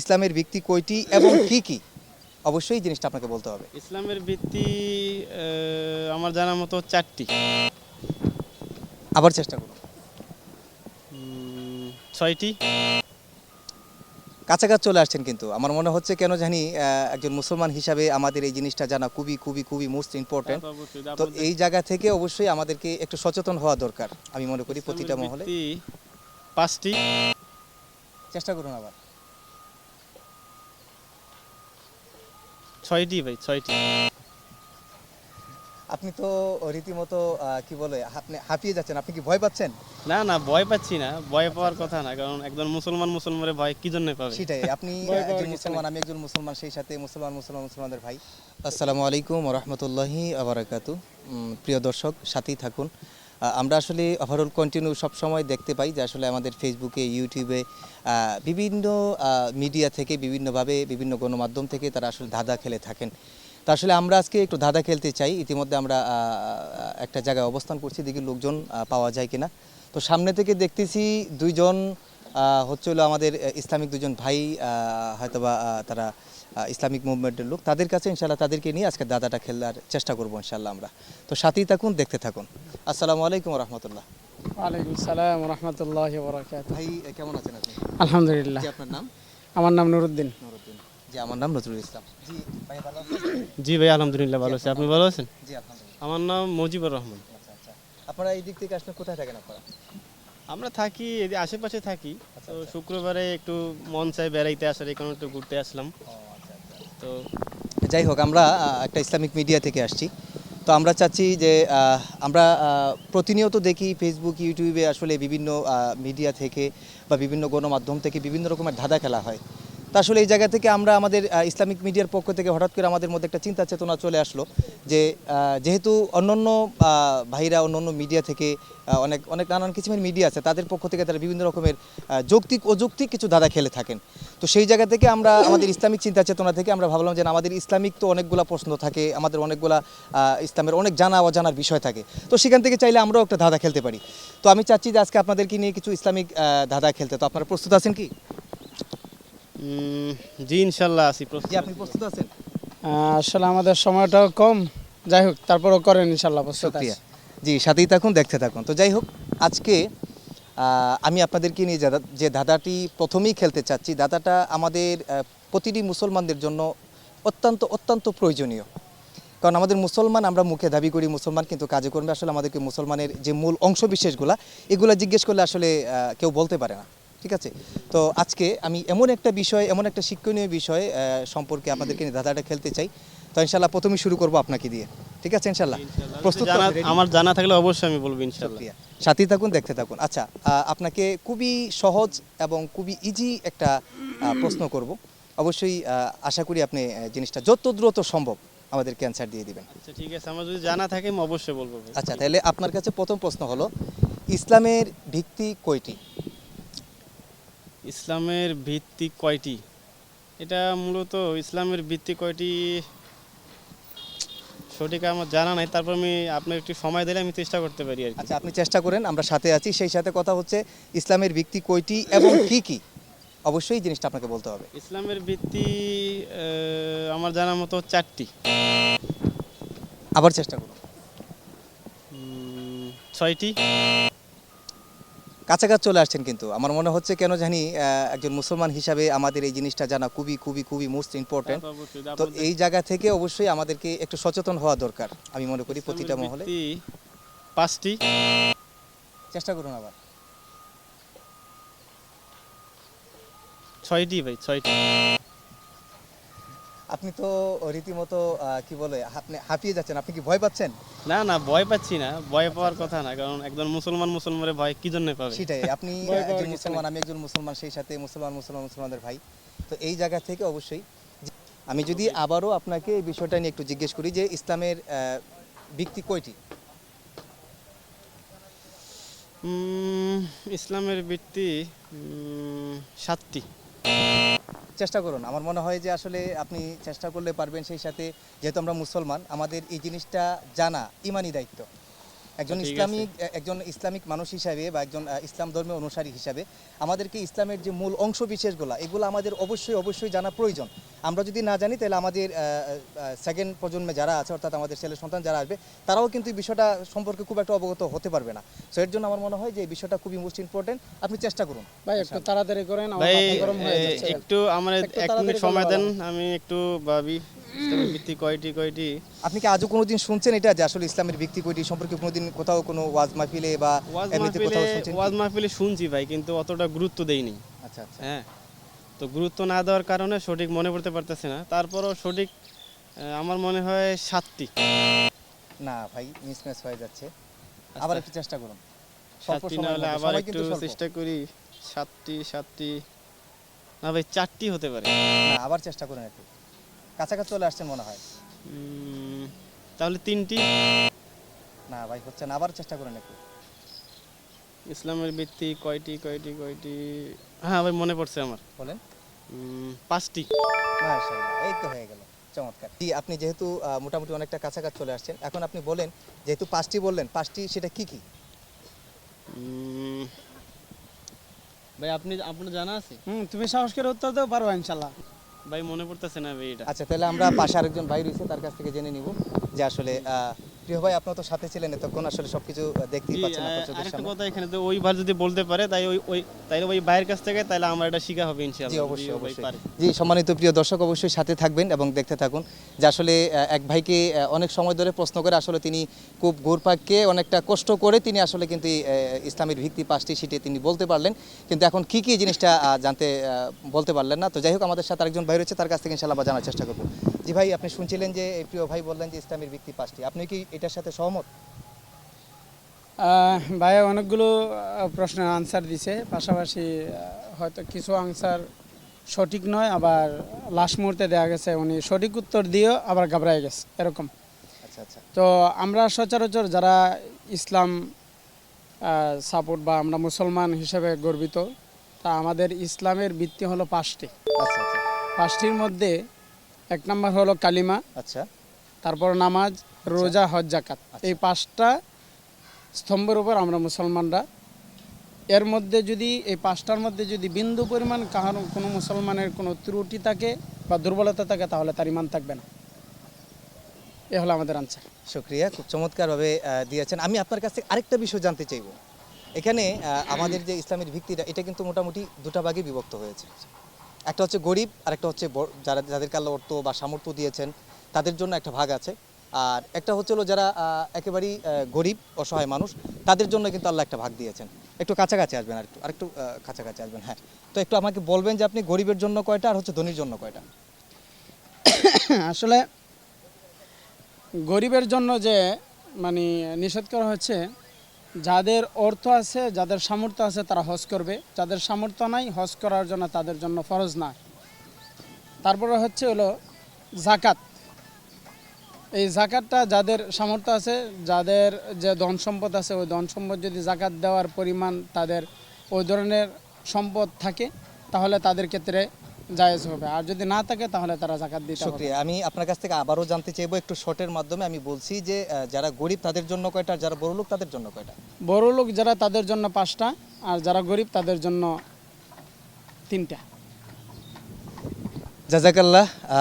ইসলামের ভিত্তি কয়টি এবং কি কি? অবশ্যই জিনিসটা আপনাকে বলতে হবে। ইসলামের ভিত্তি আমার জানার মতো চারটি। আবার চেষ্টা করুন। ছয়টি। কাছাকাছি চলে আসছেন কিন্তু। আমার মনে হচ্ছে কেন জানি একজন মুসলমান হিসাবে আমাদের এই জিনিসটা জানা খুবই খুবই খুবই মোস্ট ইম্পর্টেন্ট তো এই জায়গা থেকে অবশ্যই আমাদেরকে একটু সচেতন হওয়া দরকার আমি মনে করি প্রতিটা মহলে। পাঁচটি। চেষ্টা করুন আবার। ছয়টি ভাই ছয়টি। আপনি তো রীতিমতো কি বলে আপনি হাঁপিয়ে যাচ্ছেন। আপনি কি ভয় পাচ্ছেন? না না ভয় পাচ্ছি না। ভয় পাওয়ার কথা না কারণ একজন মুসলমান মুসলমানের ভয় কি জন্য পাবে? সেটাই। আপনি একজন মুসলমান আমি একজন মুসলমান সেই সাথে মুসলমান মুসলমান মুসলমানদের ভাই। আসসালামু আলাইকুম রহমতুল্লাহি আবরাকাতু প্রিয় দর্শক সাথেই থাকুন। আমরা আসলে ওভারঅল কন্টিনিউ সবসময় দেখতে পাই যে আসলে আমাদের ফেসবুকে ইউটিউবে বিভিন্ন মিডিয়া থেকে বিভিন্নভাবে বিভিন্ন গণমাধ্যম থেকে তারা আসলে ধাঁধা খেলে থাকেন। তো আসলে আমরা আজকে একটু ধাঁধা খেলতে চাই। ইতিমধ্যে আমরা একটা জায়গায় অবস্থান করছি দেখি লোকজন পাওয়া যায় কিনা। তো সামনে থেকে দেখতেছি দুইজন আহ, হচ্ছে হলো আমাদের ইসলামিক দুজন ভাই হয়তোবা তারা ইসলামিক মুভমেন্টের লোক। তাদের কাছে ইনশাল্লাহ তাদেরকে নিয়ে আজকে দাদাটা খেলার চেষ্টা করব ইনশাল্লাহ আমরা। তো সাথেই থাকুন দেখতে থাকুন। আসসালামু আলাইকুম রহমতুল্লাহ। ওয়ালাইকুম সালাম রহমতুল্লাহ ভাই কেমন আছেন আপনি? আলহামদুলিল্লাহ। আপনার নাম? আমার নাম নুরুদ্দিন। নুরুদ্দিন। জি আমার নাম নজরুল ইসলাম। জি ভাই ভালো আছেন? জি ভাই আলহামদুলিল্লাহ ভালো আছি। আপনি ভালো আছেন? জি আলহামদুলিল্লাহ। আমার নাম মুজিবুর রহমান। আচ্ছা আচ্ছা। আপনারা এই দিক থেকে আসলে কোথায় থাকেন আপনারা? আমরা থাকি আশেপাশে থাকি। তো শুক্রবারে একটু মন চাই বেড়াইতে আসার এই কারণে একটু ঘুরতে আসলাম। তো যাই হোক, আমরা একটা ইসলামিক মিডিয়া থেকে আসছি। তো আমরা চাচ্ছি যে আমরা প্রতিনিয়ত দেখি ফেসবুক ইউটিউবে আসলে বিভিন্ন মিডিয়া থেকে বা বিভিন্ন গণমাধ্যম থেকে বিভিন্ন রকমের ধাঁধা খেলা হয়। তা আসলে এই জায়গা থেকে আমরা আমাদের ইসলামিক মিডিয়ার পক্ষ থেকে হঠাৎ করে আমাদের মধ্যে একটা চিন্তা চেতনা চলে আসলো যে যেহেতু অন্যান্য ভাইরা, অন্যান্য মিডিয়া থেকে অনেক অনেক নানান কিসিমের মিডিয়া আছে, তাদের পক্ষ থেকে তারা বিভিন্ন রকমের যৌক্তিক, অযৌক্তিক কিছু ধাঁধা খেলে থাকেন। তো সেই জায়গা থেকে আমরা আমাদের ইসলামিক চিন্তা চেতনা থেকে আমরা ভাবলাম যে আমাদের ইসলামিক তো অনেকগুলা প্রশ্ন থাকে, আমাদের অনেকগুলা ইসলামের অনেক জানা অজানার বিষয় থাকে। তো সেখান থেকে চাইলে আমরাও একটা ধাঁধা খেলতে পারি। তো আমি চাচ্ছি যে, আজকে আপনাদেরকে নিয়ে কিছু ইসলামিক ধাঁধা খেলতে। তো আপনারা প্রস্তুত আছেন কি? জি ইনশাল্লাহ আছি। জি আপনি প্রস্তুত আছেন? আসলে আমাদের সময়টাও কম। যাই হোক তারপরও করেন ইনশাল্লাহ প্রস্তুত আছি। জি সাথেই থাকুন দেখতে থাকুন। তো যাই হোক আজকে আমি আপনাদেরকে নিয়ে যে দাদাটি প্রথমেই খেলতে চাচ্ছি দাদাটা আমাদের প্রতিটি মুসলমানদের জন্য অত্যন্ত অত্যন্ত প্রয়োজনীয়। কারণ আমাদের মুসলমান আমরা মুখে দাবি করি মুসলমান কিন্তু কাজে কর্মে আসলে আমাদেরকে মুসলমানের যে মূল অংশ বিশেষগুলা এগুলা জিজ্ঞেস করলে আসলে কেউ বলতে পারে না। ঠিক আছে? তো আজকে আমি এমন একটা বিষয় এমন একটা শিক্ষণীয় বিষয় সম্পর্কে আপনাদেরকে ধাঁধাটা খেলতে চাই। তো ইনশাল্লাহ প্রথমেই শুরু করব আপনাকে দিয়ে। ঠিক আছে ইনশাল্লাহ। প্রস্তুত? আমার জানা থাকলে অবশ্যই আমি বলব ইনশাল্লাহ। সাথেই থাকুন দেখতে থাকুন। আচ্ছা আপনাকে খুবই সহজ এবং খুবই ইজি একটা প্রশ্ন করব। অবশ্যই আহ, আশা করি আপনি জিনিসটা যত দ্রুত সম্ভব আমাদেরকে অ্যান্সার দিয়ে দিবেন। আচ্ছা ঠিক আছে। আমার যদি জানা থাকে আমি অবশ্যই বলব। আচ্ছা তাহলে আপনার কাছে প্রথম প্রশ্ন হলো ইসলামের ভিত্তি কয়টি? ইসলামের ভিত্তি কয়টি? এটা মূলত ইসলামের ভিত্তি কয়টি? সঠিক আমার জানা নাই তারপর আমি আপনার একটু সময় দিলে আমি চেষ্টা করতে পারি আর আচ্ছা আপনি চেষ্টা করেন আমরা সাথে আছি। সেই সাথে কথা হচ্ছে ইসলামের ভিত্তি কয়টি এবং কি কি? অবশ্যই জিনিসটা আপনাকে বলতে হবে। ইসলামের ভিত্তি আমার জানার মতো চারটি। আবার চেষ্টা করুন। ছয়টি। কাছাকাছি চলে আসছেন কিন্তু। আমার মনে হচ্ছে কেন জানি একজন মুসলমান হিসাবে আমাদের এই জিনিসটা জানা খুবই খুবই খুবই মোস্ট ইম্পর্টেন্ট তো এই জায়গা থেকে অবশ্যই আমাদেরকে একটু সচেতন হওয়া দরকার আমি মনে করি প্রতিটা মহলে। পাঁচটি। চেষ্টা করুন আবার। ছয়টি ভাই ছয়টি। আপনি তো রীতিমতো কি বলে আপনি হাঁপিয়ে যাচ্ছেন। আপনি কি ভয় পাচ্ছেন? না না ভয় পাচ্ছি না। ভয় পাওয়ার কথা না কারণ একজন মুসলমান মুসলমানের ভয় কি জন্য পাবে? সেটাই। আপনি একজন মুসলমান আমি একজন মুসলমান সেই সাথে মুসলমান মুসলমান মুসলমানদের ভাই। তো এই জায়গা থেকে অবশ্যই আমি যদি আবারও আপনাকে এই বিষয়টা নিয়ে একটু জিজ্ঞেস করি যে ইসলামের ভিত্তি কয়টি? উম, ইসলামের ভিত্তি উম, সাতটি। চেষ্টা করুন। আমার মনে হয় যে আসলে আপনি চেষ্টা করলে পারবেন সেই সাথে, যেহেতু আমরা মুসলমান, আমাদের এই জিনিসটা জানা, ইমানই দায়িত্ব। একজন ইসলামিক একজন ইসলামিক মানুষ হিসাবে বা একজন ইসলাম ধর্মের অনুসারী হিসাবে আমাদেরকে ইসলামের যে মূল অংশ বিশেষগুলো এগুলো আমাদের অবশ্যই অবশ্যই জানা প্রয়োজন। আমরা যদি না জানি তাহলে আমাদের সেকেন্ড প্রজন্মে যারা আছে অর্থাৎ আমাদের ছেলে সন্তান যারা আসবে তারাও কিন্তু এই বিষয়টা সম্পর্কে খুব একটা অবগত হতে পারবে না। সো এর জন্য আমার মনে হয় যে এই বিষয়টা খুবই মোস্ট ইম্পর্টেন্ট আপনি চেষ্টা করুন। ভাই একটু তাড়াতাড়ি করেন আমার ভাই গরম হয়ে যাচ্ছে। একটু আমার এক মিনিট সময় দেন আমি একটু ভাবি। ইসলামের ভিত্তি কয়টি কয়টি? আপনি কি আজও কোনোদিন শুনছেন এটা যে আসলে ইসলামের ব্যক্তি কয়টি সম্পর্কে কোনোদিন কোথাও কোনো ওয়াজ মাহফিলে বা ওয়াজ মাহফিলে কোথাও শুনছেন ওয়াজ মাহফিলে শুনছি ভাই কিন্তু অতটা গুরুত্ব দেইনি। আচ্ছা আচ্ছা। হ্যাঁ তো গুরুত্ব না দেওয়ার কারণে সঠিক মনে পড়তে পারতেছে না। তারপরও সঠিক আমার মনে হয় সাতটি। না ভাই মিসম্যাচ হয়ে যাচ্ছে। আবার একটু চেষ্টা করুন। সাতটি না হলে আবার একটু চেষ্টা করি। সাতটি সাতটি। না ভাই চারটি হতে পারে। আবার চেষ্টা করুন একটু। কাছাকাছি চলে আসছেন মনে হয়। তাহলে তিনটি? না ভাই হচ্ছে না আবার চেষ্টা করুন একটু। ইসলামের ভিত্তি কয়টি কয়টি কয়টি? হ্যাঁ ভাই মনে পড়ছে আমার। বলেন। পাঁচটি। মাশাআল্লাহ এই তো হয়ে গেল চমৎকার। জি আপনি যেহেতু মোটামুটি অনেকটা কাছাকাছি চলে আসছেন এখন আপনি বলেন যেহেতু পাঁচটি বললেন পাঁচটি সেটা কি কি? উম, ভাই আপনি আপনার জানা আছে? হুম তুমি সাহস করে উত্তর দেও পারো ইনশাল্লাহ ভাই মনে পড়তেছে না ভাই এটা। আচ্ছা তাহলে আমরা পাশে আরেকজন ভাই রয়েছে, তার কাছ থেকে জেনে নিব যে আসলে প্রিয় ভাই আপনার তো সাথে ছিলেন এতক্ষণ আসলে সবকিছু দেখতেই পাচ্ছেন আহ, আপনার চোখের সামনে। কথা এখানে তো ওই ভাই যদি বলতে পারে তাই ওই ওই তাইলে ওই ভাইয়ের কাছ থেকে আমার এটা শিখা হবে ইনশাআল্লাহ। অবশ্যই অবশ্যই। জি সম্মানিত প্রিয় দর্শক অবশ্যই সাথে থাকবেন এবং দেখতে থাকুন যে আসলে এক ভাইকে অনেক সময় ধরে প্রশ্ন করে আসলে তিনি খুব ঘুরপাককে অনেকটা কষ্ট করে তিনি আসলে কিন্তু ইসলামের ভিত্তি পাঁচটি সিটে তিনি বলতে পারলেন। কিন্তু এখন কি কি জিনিসটা জানতে আহ, বলতে পারলেন না। তো যাই হোক আমাদের সাথে আরেকজন ভাই রয়েছে তার কাছ থেকে ইনশাল্লাহ আমরা জানার চেষ্টা করব। জি ভাই আপনি শুনছিলেন যে প্রিয় ভাই বললেন যে ইসলামের ভিত্তি পাঁচটি। আপনি কি এটার সাথে সহমত? ভাইয়া অনেকগুলো প্রশ্নের আনসার দিছে। পাশাপাশি হয়তো কিছু আনসার সঠিক নয় আবার লাস্ট মুহূর্তে দেওয়া গেছে উনি সঠিক উত্তর দিয়েও আবার ঘাবড়ায় গেছে এরকম। আচ্ছা আচ্ছা। তো আমরা সচরাচর যারা ইসলাম সাপোর্ট বা আমরা মুসলমান হিসেবে গর্বিত তা আমাদের ইসলামের ভিত্তি হলো পাঁচটি। আচ্ছা। পাঁচটির মধ্যে এক নম্বর হলো কালিমা আচ্ছা। তারপর নামাজ রোজা হজ জাকাত এই পাঁচটা স্তম্ভের উপর আমরা মুসলমানরা এর মধ্যে যদি এই পাঁচটার মধ্যে যদি বিন্দু পরিমাণ কাহার কোনো মুসলমানের কোনো ত্রুটি থাকে বা দুর্বলতা থাকে তাহলে তার ইমান থাকবে না। এ হলো আমাদের আনসার শুক্রিয়া খুব চমৎকারভাবে দিয়েছেন। আমি আপনার কাছ থেকে আরেকটা বিষয় জানতে চাইব। এখানে আমাদের যে ইসলামের ভিত্তিটা এটা কিন্তু মোটামুটি দুটা ভাগে বিভক্ত হয়েছে। একটা হচ্ছে গরিব আর একটা হচ্ছে যারা যাদেরকে আল্লাহ অর্থ বা সামর্থ্য দিয়েছেন, তাদের জন্য একটা ভাগ আছে। আর একটা হচ্ছে হলো যারা একেবারেই গরিব, অসহায় মানুষ, তাদের জন্য কিন্তু আল্লাহ একটা ভাগ দিয়েছেন। একটু কাছাকাছি আসবেন আর একটু আরেকটু কাছাকাছি আসবেন হ্যাঁ। তো একটু আমাকে বলবেন যে আপনি গরিবের জন্য কয়টা আর হচ্ছে ধনির জন্য কয়টা? আসলে গরিবের জন্য যে মানে নিষেধ করা হচ্ছে যাদের অর্থ আছে, যাদের সামর্থ্য আছে তারা হজ করবে। যাদের সামর্থ্য নাই, হজ করার জন্য তাদের জন্য ফরজ না। তারপরে হচ্ছে হলো জাকাত এই জাকাতটা যাদের সামর্থ্য আছে, যাদের যে ধন সম্পদ আছে, ওই ধন সম্পদ যদি জাকাত দেওয়ার পরিমাণ তাদের ওই ধরনের সম্পদ থাকে, তাহলে তাদের ক্ষেত্রে জায়েজ হবে। আর যদি না থাকে তাহলে তারা জাকাত দিতে হবে। আমি আপনার কাছ থেকে আবারও জানতে চাইব একটু শর্টের মাধ্যমে। আমি বলছি যে যারা গরিব তাদের জন্য কয়টা যারা বড় লোক তাদের জন্য কয়টা? বড় লোক যারা তাদের জন্য পাঁচটা আর যারা গরিব তাদের জন্য তিনটা। জাজাকাল্লাহ